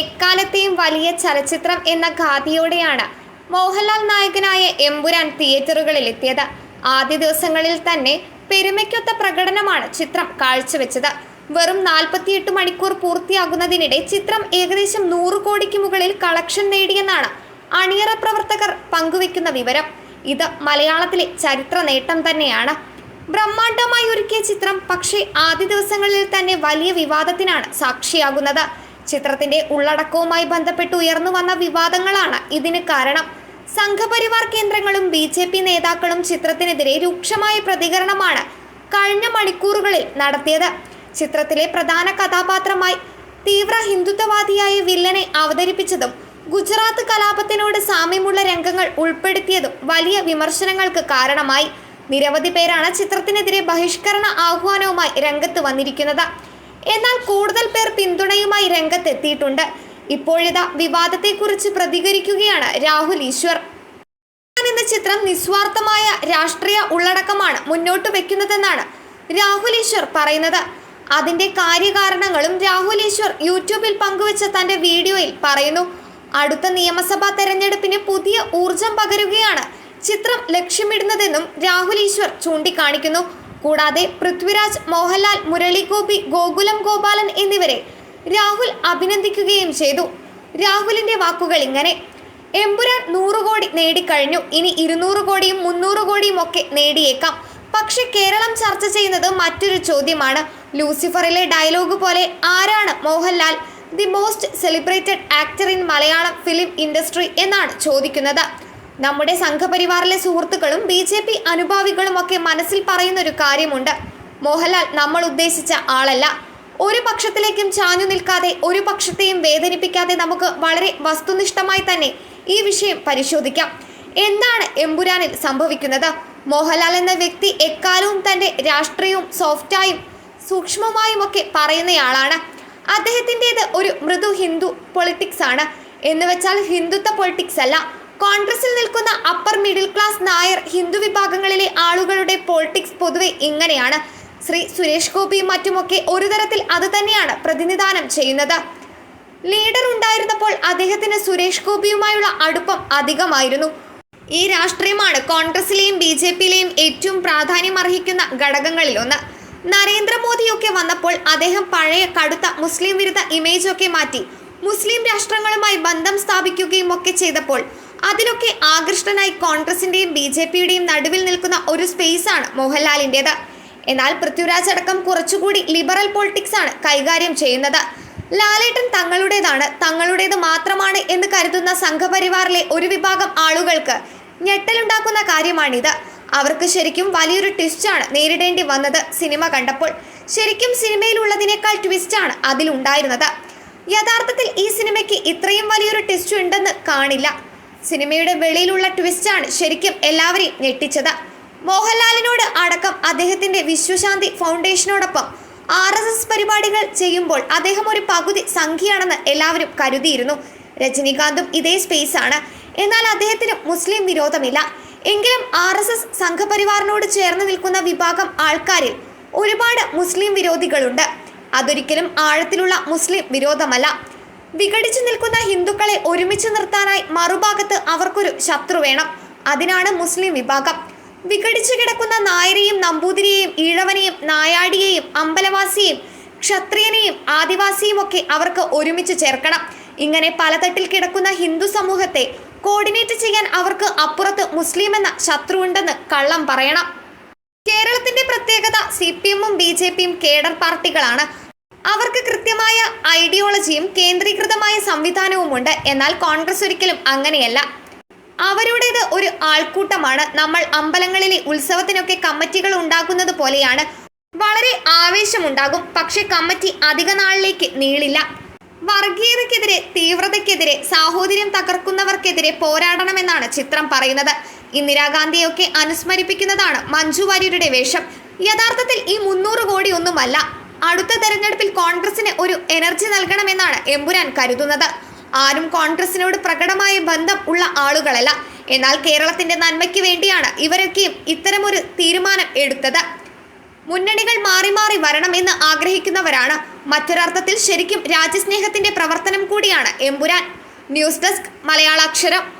എക്കാലത്തെയും വലിയ ചലച്ചിത്രം എന്ന ഖാതിയോടെയാണ് മോഹൻലാൽ നായകനായ എമ്പുരാൻ തിയേറ്ററുകളിലെത്തിയത്. ആദ്യ ദിവസങ്ങളിൽ തന്നെ പെരുമയ്ക്കൊത്ത പ്രകടനമാണ് ചിത്രം കാഴ്ചവെച്ചത്. വെറും നാൽപ്പത്തിയെട്ട് മണിക്കൂർ പൂർത്തിയാകുന്നതിനിടെ ചിത്രം ഏകദേശം നൂറ് കോടിക്ക് മുകളിൽ കളക്ഷൻ നേടിയെന്നാണ് അണിയറ പ്രവർത്തകർ പങ്കുവെക്കുന്ന വിവരം. ഇത് മലയാളത്തിലെ ചരിത്ര നേട്ടം തന്നെയാണ്. ബ്രഹ്മാണ്ഡമായി ഒരുക്കിയ ചിത്രം പക്ഷേ ആദ്യ ദിവസങ്ങളിൽ തന്നെ വലിയ വിവാദത്തിനാണ് സാക്ഷിയാകുന്നത്. ചിത്രത്തിന്റെ ഉള്ളടക്കവുമായി ബന്ധപ്പെട്ട് ഉയർന്നു വന്ന വിവാദങ്ങളാണ് ഇതിന് കാരണം. സംഘപരിവാർ കേന്ദ്രങ്ങളും ബി ജെ പി നേതാക്കളും ചിത്രത്തിനെതിരെ രൂക്ഷമായ പ്രതികരണമാണ് കഴിഞ്ഞ മണിക്കൂറുകളിൽ നടത്തിയത്. ചിത്രത്തിലെ പ്രധാന കഥാപാത്രമായി തീവ്ര ഹിന്ദുത്വവാദിയായ വില്ലനെ അവതരിപ്പിച്ചതും ഗുജറാത്ത് കലാപത്തിനോട് സാമ്യമുള്ള രംഗങ്ങൾ ഉൾപ്പെടുത്തിയതും വലിയ വിമർശനങ്ങൾക്ക് കാരണമായി. നിരവധി പേരാണ് ചിത്രത്തിനെതിരെ ബഹിഷ്കരണ ആഹ്വാനവുമായി രംഗത്ത് വന്നിരിക്കുന്നത്. എന്നാൽ കൂടുതൽ പേർ പിന്തുണയുമായി രംഗത്തെത്തിയിട്ടുണ്ട്. ഇപ്പോഴിതാ വിവാദത്തെക്കുറിച്ച് പ്രതികരിക്കുകയാണ് രാഹുൽ ഈശ്വർ. എന്ന ചിത്രം നിസ്വാർത്ഥമായ രാഷ്ട്രീയ ഉള്ളടക്കമാണ് മുന്നോട്ട് വെക്കുന്നതെന്നാണ് രാഹുൽ ഈശ്വർ പറയുന്നത്. അതിന്റെ കാര്യകാരണങ്ങളും രാഹുൽ ഈശ്വർ യൂട്യൂബിൽ പങ്കുവച്ച തന്റെ വീഡിയോയിൽ പറയുന്നു. അടുത്ത നിയമസഭാ തെരഞ്ഞെടുപ്പിന് പുതിയ ഊർജം പകരുകയാണ് ചിത്രം ലക്ഷ്യമിടുന്നതെന്നും രാഹുൽ ഈശ്വർ ചൂണ്ടിക്കാണിക്കുന്നു. കൂടാതെ പൃഥ്വിരാജ് മോഹൻലാൽ മുരളിഗോപി ഗോകുലം ഗോപാലൻ എന്നിവരെ രാഹുൽ അഭിനന്ദിക്കുകയും ചെയ്തു. രാഹുലിന്റെ വാക്കുകൾ ഇങ്ങനെ. എമ്പുരാൻ നൂറ് കോടി നേടിക്കഴിഞ്ഞു. ഇനി ഇരുന്നൂറ് കോടിയും മുന്നൂറ് കോടിയും ഒക്കെ നേടിയേക്കാം. പക്ഷെ കേരളം ചർച്ച ചെയ്യുന്നത് മറ്റൊരു ചോദ്യമാണ്. ലൂസിഫറിലെ ഡയലോഗ് പോലെ ആരാണ് Mohanlal? The most celebrated actor in Malayalam film industry എന്നാണ് ചോദിക്കുന്നത്. നമ്മുടെ സംഘപരിവാറിലെ സുഹൃത്തുക്കളും ബി ജെ പി അനുഭാവികളും ഒക്കെ മനസ്സിൽ പറയുന്നൊരു കാര്യമുണ്ട്. മോഹൻലാൽ നമ്മൾ ഉദ്ദേശിച്ച ആളല്ല. ഒരു പക്ഷത്തിലേക്കും ചാഞ്ഞു നിൽക്കാതെ ഒരു പക്ഷത്തെയും വേദനിപ്പിക്കാതെ നമുക്ക് വളരെ വസ്തുനിഷ്ഠമായി തന്നെ ഈ വിഷയം പരിശോധിക്കാം. എന്താണ് എമ്പുരാനിൽ സംഭവിക്കുന്നത്? മോഹൻലാൽ എന്ന വ്യക്തി എക്കാലവും തന്റെ രാഷ്ട്രീയവും സോഫ്റ്റായും സൂക്ഷ്മമായും ഒക്കെ പറയുന്നയാളാണ്. അദ്ദേഹത്തിന്റെത് ഒരു മൃദു ഹിന്ദു പൊളിറ്റിക്സ് ആണ്. എന്ന് വെച്ചാൽ ഹിന്ദുത്വ പൊളിറ്റിക്സ് അല്ല. കോൺഗ്രസിൽ നിൽക്കുന്ന upper middle class Nair Hindu വിഭാഗങ്ങളിലെ ആളുകളുടെ പോളിറ്റിക്സ് പൊതുവെ ഇങ്ങനെയാണ്. ശ്രീ സുരേഷ് ഗോപിയും മറ്റുമൊക്കെ ഒരു തരത്തിൽ അത് തന്നെയാണ് പ്രതിനിധാനം ചെയ്യുന്നത്. ലീഡർ ഉണ്ടായിരുന്നപ്പോൾ അദ്ദേഹത്തിന് സുരേഷ് ഗോപിയുമായുള്ള അടുപ്പം അധികമായിരുന്നു. ഈ രാഷ്ട്രീയമാണ് കോൺഗ്രസിലെയും ബി ജെ പിയിലെയും ഏറ്റവും പ്രാധാന്യം അർഹിക്കുന്ന ഘടകങ്ങളിലൊന്ന്. നരേന്ദ്രമോദിയൊക്കെ വന്നപ്പോൾ അദ്ദേഹം പഴയ കടുത്ത മുസ്ലിം വിരുദ്ധ ഇമേജൊക്കെ മാറ്റി. മുസ്ലിം രാഷ്ട്രങ്ങളുമായി ബന്ധം സ്ഥാപിക്കുകയും ഒക്കെ ചെയ്തപ്പോൾ അതിലൊക്കെ ആകൃഷ്ടനായി കോൺഗ്രസിന്റെയും ബി ജെ പിയുടെയും നടുവിൽ നിൽക്കുന്ന ഒരു സ്പേസാണ് മോഹൻലാലിന്റെത് എന്നാൽ പൃഥ്വിരാജ് അടക്കം കുറച്ചുകൂടി ലിബറൽ പൊളിറ്റിക്സ് ആണ് കൈകാര്യം ചെയ്യുന്നത്. ലാലേട്ടൻ തങ്ങളുടേതാണ്. തങ്ങളുടേത് മാത്രമാണ് എന്ന് കരുതുന്ന സംഘപരിവാറിലെ ഒരു വിഭാഗം ആളുകൾക്ക് ഞെട്ടലുണ്ടാക്കുന്ന കാര്യമാണിത്. അവർക്ക് ശരിക്കും വലിയൊരു ട്വിസ്റ്റാണ് നേരിടേണ്ടി വന്നത് സിനിമ കണ്ടപ്പോൾ. ശരിക്കും സിനിമയിലുള്ളതിനേക്കാൾ ട്വിസ്റ്റാണ് അതിലുണ്ടായിരുന്നത്. യഥാർത്ഥത്തിൽ ഈ സിനിമയ്ക്ക് ഇത്രയും വലിയൊരു ട്വിസ്റ്റ് ഉണ്ടെന്ന് കാണില്ല. സിനിമയുടെ വെളിയിലുള്ള ട്വിസ്റ്റാണ് ശരിക്കും എല്ലാവരെയും ഞെട്ടിച്ചത്. മോഹൻലാലിനോട് അടക്കം അദ്ദേഹത്തിന്റെ വിശ്വശാന്തി ഫൗണ്ടേഷനോടൊപ്പം ആർ എസ് എസ് പരിപാടികൾ ചെയ്യുമ്പോൾ അദ്ദേഹം ഒരു പകുതി സംഖ്യയാണെന്ന് എല്ലാവരും കരുതിയിരുന്നു. രജനീകാന്തും ഇതേ സ്പേസ് ആണ് എന്നാൽ അദ്ദേഹത്തിന് മുസ്ലിം വിരോധമില്ല. എങ്കിലും ആർ എസ് എസ് സംഘപരിവാറിനോട് ചേർന്ന് നിൽക്കുന്ന വിഭാഗം ആൾക്കാരിൽ ഒരുപാട് മുസ്ലിം വിരോധികളുണ്ട്. അതൊരിക്കലും ആഴത്തിലുള്ള മുസ്ലിം വിരോധമല്ല. വിഘടിച്ചു നിൽക്കുന്ന ഹിന്ദുക്കളെ ഒരുമിച്ച് നിർത്താനായി മറുഭാഗത്ത് അവർക്കൊരു ശത്രു വേണം. അതിനാണ് മുസ്ലിം വിഭാഗം. വിഘടിച്ചു കിടക്കുന്ന നായരെയും നമ്പൂതിരിയെയും ഈഴവനെയും നായാടിയെയും അമ്പലവാസിയെയും ക്ഷത്രിയനെയും ആദിവാസിയും ഒക്കെ അവർക്ക് ഒരുമിച്ച് ചേർക്കണം. ഇങ്ങനെ പലതട്ടിൽ കിടക്കുന്ന ഹിന്ദു സമൂഹത്തെ കോർഡിനേറ്റ് ചെയ്യാൻ അവർക്ക് അപ്പുറത്ത് മുസ്ലിം എന്ന ശത്രുവുണ്ടെന്ന് കള്ളം പറയണം. കേരളത്തിന്റെ പ്രത്യേകത സി പി എമ്മും ബി ജെ പിയും കേഡർ പാർട്ടികളാണ്. അവർക്ക് കൃത്യമായ ഐഡിയോളജിയും കേന്ദ്രീകൃതമായ സംവിധാനവുമുണ്ട്. എന്നാൽ കോൺഗ്രസ് ഒരിക്കലും അങ്ങനെയല്ല. അവരുടേത് ഒരു ആൾക്കൂട്ടമാണ്. നമ്മൾ അമ്പലങ്ങളിലെ ഉത്സവത്തിനൊക്കെ കമ്മിറ്റികൾ ഉണ്ടാക്കുന്നത് പോലെയാണ്. വളരെ ആവേശമുണ്ടാകും. പക്ഷെ കമ്മിറ്റി അധിക നാളിലേക്ക് നീളില്ല. വർഗീയതയ്ക്കെതിരെ തീവ്രതയ്ക്കെതിരെ സാഹോദര്യം തകർക്കുന്നവർക്കെതിരെ പോരാടണമെന്നാണ് ചിത്രം പറയുന്നത്. ഇന്ദിരാഗാന്ധിയൊക്കെ അനുസ്മരിപ്പിക്കുന്നതാണ് മഞ്ജു വാര്യരുടെ വേഷം. യഥാർത്ഥത്തിൽ ഈ മുന്നൂറ് കോടി ഒന്നുമല്ല അടുത്ത തെരഞ്ഞെടുപ്പിൽ കോൺഗ്രസിന് ഒരു എനർജി നൽകണമെന്നാണ് എമ്പുരാൻ കരുതുന്നത്. ആരും കോൺഗ്രസിനോട് പ്രകടമായ ബന്ധം ഉള്ള ആളുകളല്ല. എന്നാൽ കേരളത്തിന്റെ നന്മയ്ക്ക് വേണ്ടിയാണ് ഇവരൊക്കെയും ഇത്തരമൊരു തീരുമാനം എടുത്തത്. മുന്നണികൾ മാറി മാറി വരണം എന്ന് ആഗ്രഹിക്കുന്നവരാണ്. മറ്റൊരർത്ഥത്തിൽ ശരിക്കും രാജ്യസ്നേഹത്തിന്റെ പ്രവർത്തനം കൂടിയാണ് എമ്പുരാൻ. News desk മലയാളാക്ഷരം.